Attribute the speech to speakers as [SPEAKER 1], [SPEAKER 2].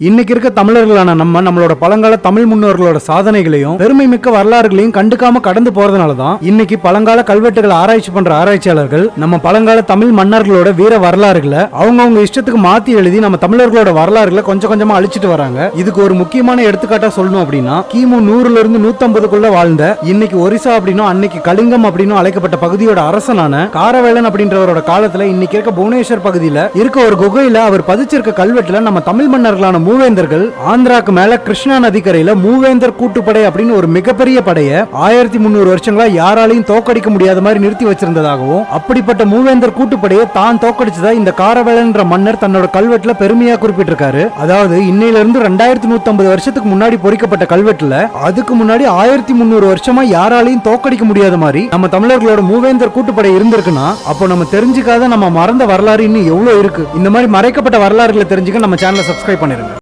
[SPEAKER 1] இன்னைக்கு இருக்க தமிழர்களான நம்ம நம்மளோட பழங்கால தமிழ் முன்னோர்களோட சாதனைகளையும் பெருமை மிக்க வரலாறுகளையும் கண்டுக்காம கடந்து போறதுனால தான் இன்னைக்கு பழங்கால கல்வெட்டுகளை ஆராய்ச்சி பண்ற ஆராய்ச்சியாளர்கள் நம்ம பழங்கால தமிழ் மன்னர்களோட வீர வரலாறுகளை அவங்கவுங்க இஷ்டத்துக்கு மாத்தி எழுதி நம்ம தமிழர்களோட வரலாறுகளை கொஞ்சம் கொஞ்சமா அழிச்சிட்டு வராங்க. இதுக்கு ஒரு முக்கியமான எடுத்துக்காட்டா சொல்லணும் அப்படின்னா கிமு நூறுல இருந்து நூத்தம்பதுக்குள்ள வாழ்ந்த இன்னைக்கு ஒரிசா அப்படின்னும் அன்னைக்கு கலிங்கம் அப்படின்னும் அழைக்கப்பட்ட பகுதியோட அரசனான காரவேலன் அப்படின்றவரோட காலத்துல இன்னைக்கு இருக்க புவனேஸ்வர் பகுதியில இருக்க ஒரு குகையில அவர் பதிச்சிருக்க கல்வெட்டுல நம்ம தமிழ் மன்னர்களான மூவேந்தர்கள் ஆந்திராக்கு மேல கிருஷ்ணா நதிக்கரையில மூவேந்தர் கூட்டுப்படை அப்படின்னு ஒரு மிகப்பெரிய படையை ஆயிரத்தி முந்நூறு வருஷங்களா யாராலையும் தோக்கடிக்க முடியாத மாதிரி நிறுத்தி வச்சிருந்ததாகவும் அப்படிப்பட்ட மூவேந்தர் கூட்டுப்படையை தான் தோக்கடிச்சதா இந்த காரவேலன்ற மன்னர் தன்னோட கல்வெட்டுல பெருமையா குறிப்பிட்டிருக்காரு. அதாவது இன்னையில இருந்து ரெண்டாயிரத்தி நூத்தி வருஷத்துக்கு முன்னாடி பொறிக்கப்பட்ட கல்வெட்டுல அதுக்கு முன்னாடி ஆயிரத்தி முந்நூறு வருஷமா யாராலையும் தோக்கடிக்க முடியாத மாதிரி நம்ம தமிழர்களோட மூவேந்தர் கூட்டுப்படை இருந்திருக்குன்னா அப்போ நம்ம தெரிஞ்சுக்காத நம்ம மறந்த வரலாறு இன்னும் எவ்வளவு இருக்கு. இந்த மாதிரி மறைக்கப்பட்ட வரலாறுகளை தெரிஞ்சுக்க நம்ம சேனலை சப்ஸ்கிரைப் பண்ணிருங்க.